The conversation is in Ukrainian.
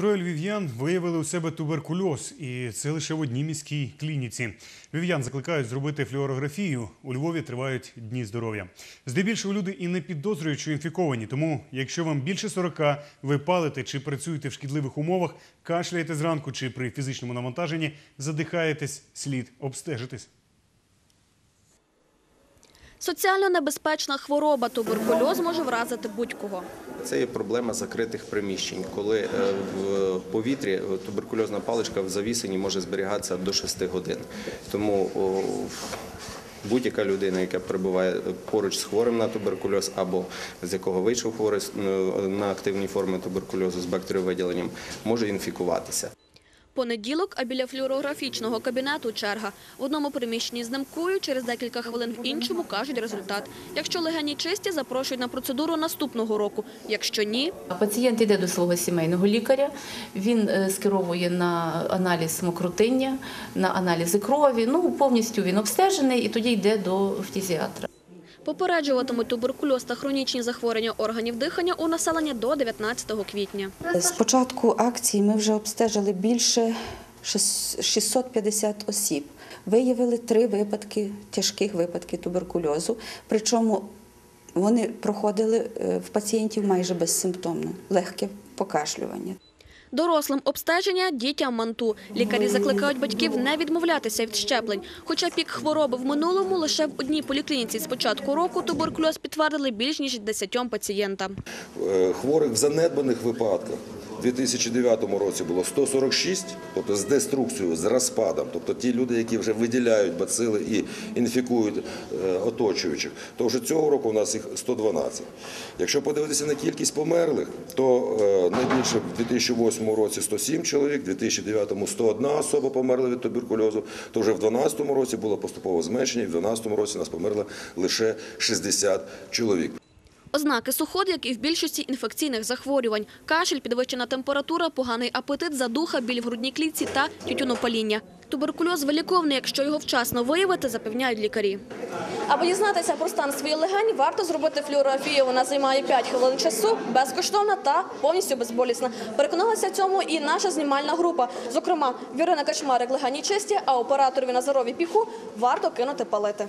Троє львів'ян виявили у себе туберкульоз, і це лише в одній міській клініці. Львів'ян закликають зробити флюорографію. У Львові тривають дні здоров'я. Здебільшого люди і не підозрюють, що інфіковані. Тому, якщо вам більше 40, ви палите чи працюєте в шкідливих умовах, кашляєте зранку чи при фізичному навантаженні, задихаєтесь, слід обстежитись. Соціально небезпечна хвороба туберкульоз може вразити будь-кого. Це є проблема закритих приміщень, коли е, в повітрі е, туберкульозна паличка в завісенні може зберігатися до 6 годин. Тому будь-яка людина, яка перебуває поруч з хворим на туберкульоз або з якого вийшов хворий е, на активні форми туберкульозу з бактеріовиділенням, може інфікуватися. Понеділок, а біля флюорографічного кабінету черга. В одному приміщенні знимкують, через декілька хвилин в іншому кажуть результат. Якщо легені чисті, запрошують на процедуру наступного року. Якщо ні, Пацієнт йде до свого сімейного лікаря, він е, скеровує на аналіз мокротиння, на аналізи крові. Ну, повністю він обстежений і тоді йде до фтізіатра. Попереджуватимуть туберкульоз та хронічні захворювання органів дихання у населення до 19 квітня. З початку акції ми вже обстежили більше шес- 650 осіб. Виявили три випадки, тяжких випадки туберкульозу. Причому вони проходили е, в пацієнтів майже безсимптомно, легке покашлювання. Дорослим обстеження, дітям манту. Лікарі закликають батьків не відмовлятися від щеплень. Хоча пік хвороби в минулому лише в одній поліклініці з початку року туберкульоз підтвердили більш ніж 10 пацієнтам. Е, Хворих в занедбаних випадках у 2009 році було 146, тобто з деструкцією, з розпадом, тобто ті люди, які вже виділяють бацили і інфікують е, оточуючих, то вже цього року у нас їх 112. Якщо подивитися на кількість померлих, то е, найбільше в 2008 році 107 чоловік, в 2009 101 особа померла від туберкульозу, то вже в 2012 році було поступово зменшення, і в 2012 році нас померло лише 60 чоловік. Ознаки сухот, як і в більшості інфекційних захворювань. Кашель, підвищена температура, поганий апетит, задуха, біль в грудній клітці та тютюнопаління. Туберкульоз виліковний, якщо його вчасно виявити, запевняють лікарі. Аби дізнатися про стан своїх легень, варто зробити флюорографію. Вона займає 5 хвилин часу, безкоштовна та повністю безболісна. Переконалася цьому і наша знімальна група. Зокрема, Вірина Качмарик легені чисті, а операторові Назарові піху варто кинути палити.